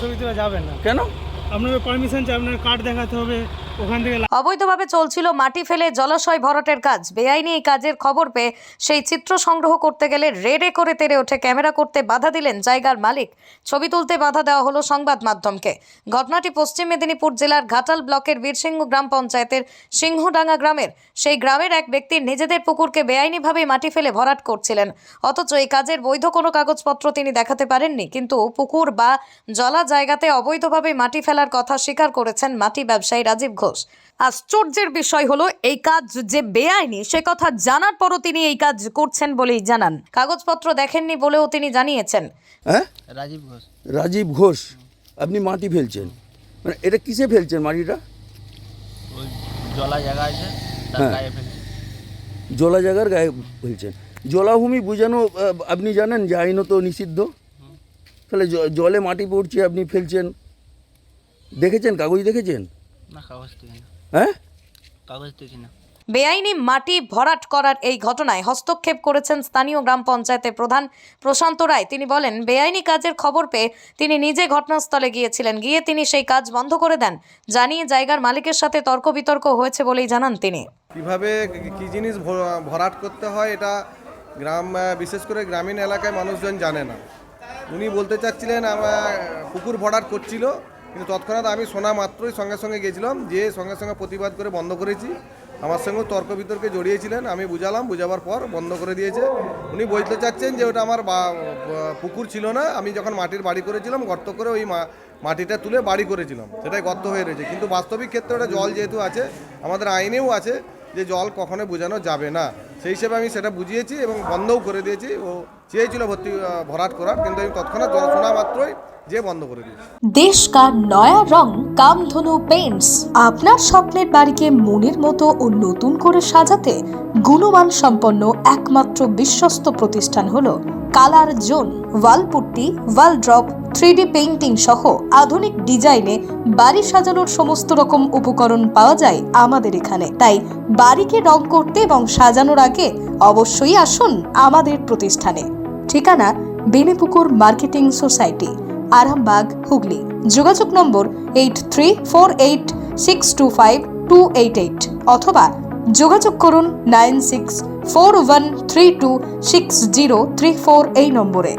ছবি তোলা যাবে না। কেন? আপনাদের পারমিশন চাই আপনার কার্ড দেখাতে হবে। অবৈধভাবে চলছিল মাটি ফেলে জলাশয় ভরাটের কাজ। বেআইনি এই কাজের খবর পেয়ে সেই চিত্র সংগ্রহ করতে গেলে রেড়ে করে তেড়ে ওঠে ক্যামেরা করতে বাধা দিলেন জায়গার মালিক। ছবি তুলতে বাধা দেওয়া হলো সংবাদ মাধ্যমকে। ঘটনাটি পশ্চিম মেদিনীপুর জেলার ঘাটাল ব্লকের বীরসিংহ গ্রাম পঞ্চায়েতের সিংহডাঙ্গা গ্রামের। সেই গ্রামের এক ব্যক্তি নিজেদের পুকুরকে বেআইনিভাবে মাটি ফেলে ভরাট করছিলেন। অথচ এই কাজের বৈধ কোনো কাগজপত্র তিনি দেখাতে পারেননি। কিন্তু পুকুর বা জলা জায়গাতে অবৈধভাবে মাটি ফেলার কথা স্বীকার করেছেন মাটি ব্যবসায়ী রাজীব ঘোষ আশ্চর্যের বিষয় হলো এই কাজ যে বেআইনি সে কথা জানার পরও তিনি এই কাজ করছেন বলেই জানান। কাগজপত্র দেখেননি বলেও তিনি জানিয়েছেন। হ্যাঁ? রাজীব ঘোষ। রাজীব ঘোষ? আপনি মাটি ফেলছেন। মানে এটা কিসে ফেলছেন মাটিটা? ওই জলা জায়গা আছে হ্যাঁ। জলা জায়গার গায়ে ফেলছেন। জলাভূমি বোঝানো আপনি জানেন যে আইনত নিষিদ্ধ? তাহলে জলে মাটি পড়ছে আপনি ফেলছেন। দেখেছেন? কাগজ দেখেছেন? হ্যাঁ? বেআইনি মাটি ভরাট করার এই ঘটনায় হস্তক্ষেপ করেছেন স্থানীয় গ্রাম পঞ্চায়েতের প্রধান প্রশান্ত রায়। তিনি বলেন বেআইনি কাজের খবর পেয়ে তিনি নিজে ঘটনাস্থলে গিয়েছিলেন। গিয়ে তিনি সেই কাজ বন্ধ করে দেন। জানিয়ে জায়গার মালিকের সাথে তর্ক বিতর্ক হয়েছে বলেই জানান তিনি। কীভাবে কি জিনিস ভরাট করতে হয় এটা গ্রাম বিশেষ করে গ্রামীণ এলাকায় মানুষজন জানে না। উনি বলতে চাচ্ছিলেন আমার পুকুর ভরাট করছিল কিন্তু তৎক্ষণাৎ আমি শোনা মাত্রই সঙ্গে সঙ্গে গেছিলাম যে সঙ্গে সঙ্গে প্রতিবাদ করে বন্ধ করেছি। আমার সঙ্গে তর্ক বিতর্কে জড়িয়েছিলেন, আমি বুঝালাম, বুঝাবার পর বন্ধ করে দিয়েছে। উনি বলতে চাচ্ছেন যে ওটা আমার পুকুর ছিল না, আমি যখন মাটির বাড়ি করেছিলাম, গর্ত করে ওই মাটিটা তুলে বাড়ি করেছিলাম। সেটাই গর্ত হয়ে রয়েছে। কিন্তু বাস্তবিক ক্ষেত্রে ওটা জল যেহেতু আছে, আমাদের আইনেও আছে যে জল কখনো বোঝানো যাবে না। সেই হিসেবে আমি সেটা বুঝিয়েছি এবং বন্ধও করে দিয়েছি। ও চেয়েছিল ভর্তি ভরাট করার, কিন্তু আমি তৎক্ষণাৎ জল শোনা মাত্রই যে বন্ধ করে দিয়েছি। দেশ কা নয়া রং, কামধনু পেইন্টস আপনার স্বপ্নের বাড়িকে মনের মতো ও নতুন করে সাজাতে গুণমান সম্পন্ন একমাত্র বিশ্বস্ত প্রতিষ্ঠান হলো colour zone, wall putty wall drop three painting সহ আধুনিক ডিজাইনে বাড়ি সাজানোর সমস্ত রকম উপকরণ পাওয়া যায় আমাদের এখানে। তাই বাড়িকে রং করতে এবং সাজানোর আগে অবশ্যই আসুন আমাদের প্রতিষ্ঠানে। ঠিকানা বেনিপুকুর মার্কেটিং সোসাইটি, আরামবাগ, হুগলি। যোগাযোগ নম্বর eight three four eight six two five two eight eight অথবা যোগাযোগ করুন nine six four one three two six zero three four এই নম্বরে।